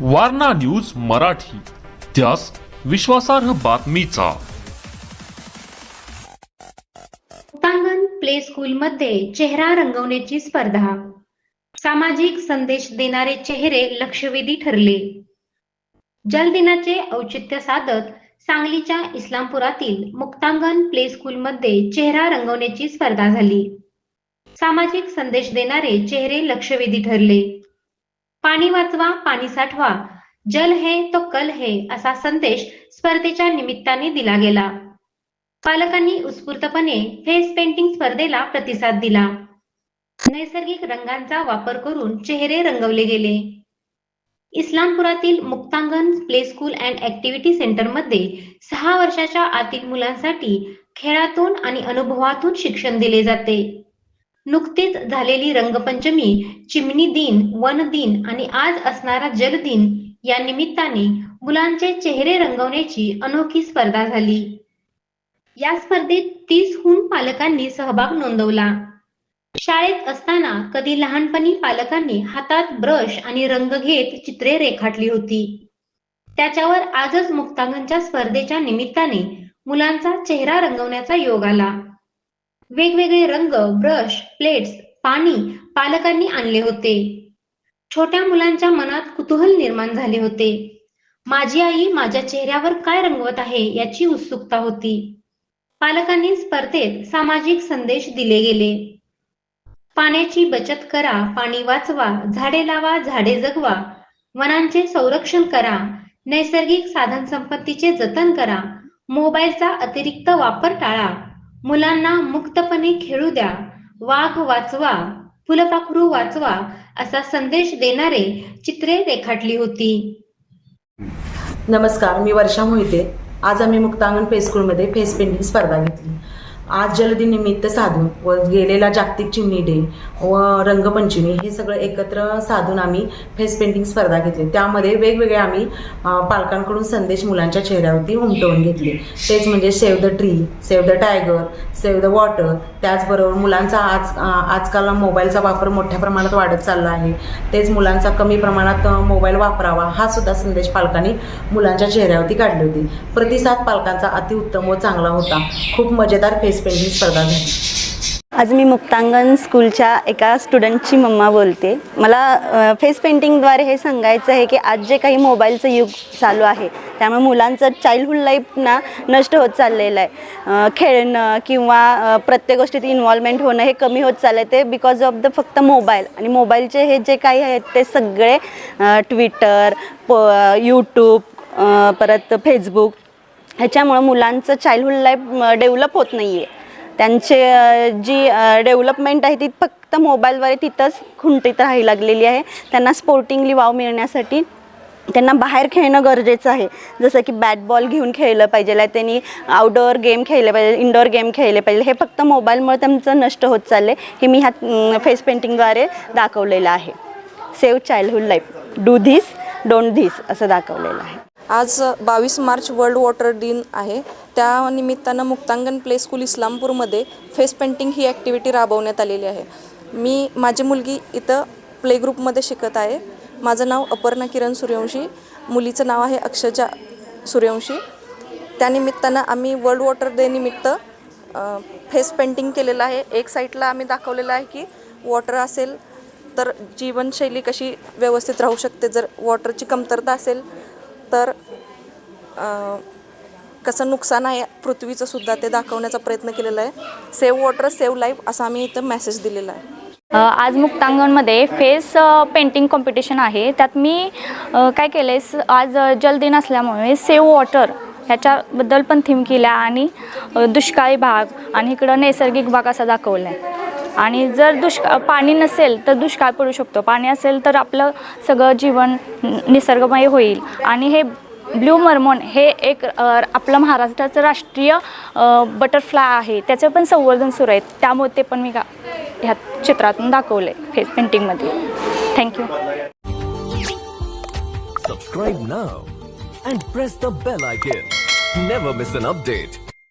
Warna news Marathi. त्यास विश्वासार्ह बातमीचा. मुक्तांगण प्ले स्कूलमध्ये चेहरा रंगवण्याची स्पर्धा. सामाजिक संदेश देणारे चेहरे लक्षवेधी ठरले. जलदिनाचे औचित्य साधत सांगलीच्या इस्लामपुरातील मुक्तांगण प्ले स्कूलमध्ये चेहरा रंगवण्याची स्पर्धा झाली. सामाजिक संदेश देणारे चेहरे लक्षवेधी ठरले. पाणी वाचवा पाणी साठवा. जल है तो कल है असा संदेश स्पर्धेच्या निमित्ताने दिला गेला. पालकांनी उत्स्फूर्तपणे फेस पेंटिंग स्पर्धेला प्रतिसाद दिला. नैसर्गिक रंगांचा वापर करून चेहरे रंगवले गेले. इस्लामपुरातील Muktangan play school and activity सेंटरमध्ये सहा वर्षाच्या आतील मुलांसाठी खेळातून आणि अनुभवातून शिक्षण दिले जाते. नुकतीच झालेली रंगपंचमी चिमणी दिन वन दिन आणि आज असणारा जल दिन या निमित्ताने मुलांचे चेहरे रंगवण्याची अनोखी स्पर्धा झाली. या स्पर्धेत तीसहून पालकांनी सहभाग नोंदवला. शाळेत असताना कधी लहानपणी पालकांनी हातात ब्रश आणि रंग घेत चित्रे रेखाटली होती. त्याच्यावर आजच मुक्तांगणच्या स्पर्धेच्या निमित्ताने मुलांचा चेहरा रंगवण्याचा योग आला. वेगवेगळे रंग ब्रश प्लेट्स पाणी पालकांनी आणले होते. छोट्या मुलांच्या मनात कुतूहल निर्माण झाले होते. माझी आई माझ्या चेहऱ्यावर काय रंगवत आहे याची उत्सुकता होती. पालकांनी स्पर्धेत सामाजिक संदेश दिले गेले. पाण्याची बचत करा पाणी वाचवा झाडे लावा झाडे जगवा वनांचे संरक्षण करा नैसर्गिक साधन संपत्तीचे जतन करा मोबाईलचा अतिरिक्त वापर टाळा. मुलांना मुक्तपणे खेळू द्या वाघ वाचवा फुलपाखरू वाचवा असा संदेश देणारे चित्रे रेखाटली होती. नमस्कार मी वर्षा मोहिते. आज आम्ही मुक्तांगण प्ले स्कूलमध्ये फेस पेंटिंग स्पर्धा घेतली. आज जलदिन निमित्त साधून व गेलेला जागतिक चिमणी डे व रंगपंचमी हे सगळं एकत्र साधून आम्ही फेस पेंटिंग स्पर्धा घेतली. त्यामध्ये वेगवेगळे आम्ही पालकांकडून संदेश मुलांच्या चेहऱ्यावरती उमटवून घेतले. तेच म्हणजे save the tree save the tiger save the water त्याचबरोबर मुलांचा आज आजकाल मोबाईलचा वापर मोठ्या प्रमाणात वाढत चालला आहे. तेच मुलांचा कमी प्रमाणात मोबाईल वापरावा हा सुद्धा संदेश पालकांनी मुलांच्या चेहऱ्यावरती काढले होते. प्रतिसाद पालकांचा अतिउत्तम व चांगला होता. खूप मजेदार फेस पेंटिंग स्पर्धा झाली. आज मी मुक्तांगण स्कूलच्या एका स्टुडंटची मम्मा बोलते. मला फेस पेंटिंगद्वारे हे सांगायचं आहे की आज जे काही मोबाईलचं युग चालू आहे त्यामुळे मुलांचं चाइल्डहुड लाईफ ना नष्ट होत चाललेलं आहे. खेळणं किंवा प्रत्येक गोष्टीत इन्व्हॉल्वमेंट होणं हे कमी होत चाललं आहे ते बिकॉज ऑफ द फक्त मोबाईल आणि मोबाईलचे हे जे काही आहेत ते सगळे ट्विटर प यूट्यूब परत फेसबुक ह्याच्यामुळं मुलांचं चाइल्डहुड लाईफ डेव्हलप होत नाही आहे त्यांचे जी डेव्हलपमेंट आहे ती फक्त मोबाईलद्वारे तिथंच खुंटीत राहावी लागलेली आहे. त्यांना स्पोर्टिंगली वाव मिळण्यासाठी त्यांना बाहेर खेळणं गरजेचं आहे. जसं की बॅट बॉल घेऊन खेळलं पाहिजे त्यांनी आउटडोअर गेम खेळले पाहिजे इंडोअर गेम खेळले पाहिजे. हे फक्त मोबाईलमुळे त्यांचं नष्ट होत चालले हे मी ह्या फेस पेंटिंगद्वारे दाखवलेलं आहे. Save childhood life do this don't this असं दाखवलेलं आहे. आज बावीस मार्च वर्ल्ड वॉटर दिन आहे. त्या निमित्तानं मुक्तांगण प्ले स्कूल इस्लामपूरमध्ये फेस पेंटिंग ही ॲक्टिव्हिटी राबवण्यात आलेली आहे. मी माझी मुलगी इथं प्ले ग्रुपमध्ये शिकत आहे. माझं नाव अपर्णा किरण सूर्यवंशी. मुलीचं नाव आहे अक्षजा सूर्यवंशी. त्यानिमित्तानं आम्ही वर्ल्ड वॉटर डे निमित्त फेस पेंटिंग केलेलं आहे. एक साईडला आम्ही दाखवलेलं आहे की वॉटर असेल तर जीवनशैली कशी व्यवस्थित राहू शकते. जर वॉटरची कमतरता असेल तर कसं नुकसान आहे पृथ्वीचं सुद्धा ते दाखवण्याचा प्रयत्न केलेला आहे. सेव्ह वॉटर सेव्ह लाईफ असा आम्ही इथं मेसेज दिलेला आहे. आज मुक्तांगणमध्ये फेस पेंटिंग कॉम्पिटिशन आहे. त्यात मी काय केलं आहे आज जलदिन असल्यामुळे सेव्ह वॉटर ह्याच्याबद्दल पण थीम केल्या आणि दुष्काळी भाग आणि इकडं नैसर्गिक भाग असा दाखवला आहे आणि जर दुष्काळ पाणी नसेल तर दुष्काळ पडू शकतो. पाणी असेल तर आपलं सगळं जीवन निसर्गमय होईल. आणि हे ब्ल्यू मर्मोन हे एक आपलं महाराष्ट्राचं राष्ट्रीय बटरफ्लाय आहे. त्याचं पण संवर्धन सुरू आहे. त्यामुळे ते पण मी गा ह्या चित्रातून दाखवले फेस पेंटिंगमध्ये thank you subscribe now and press the bell icon never miss an update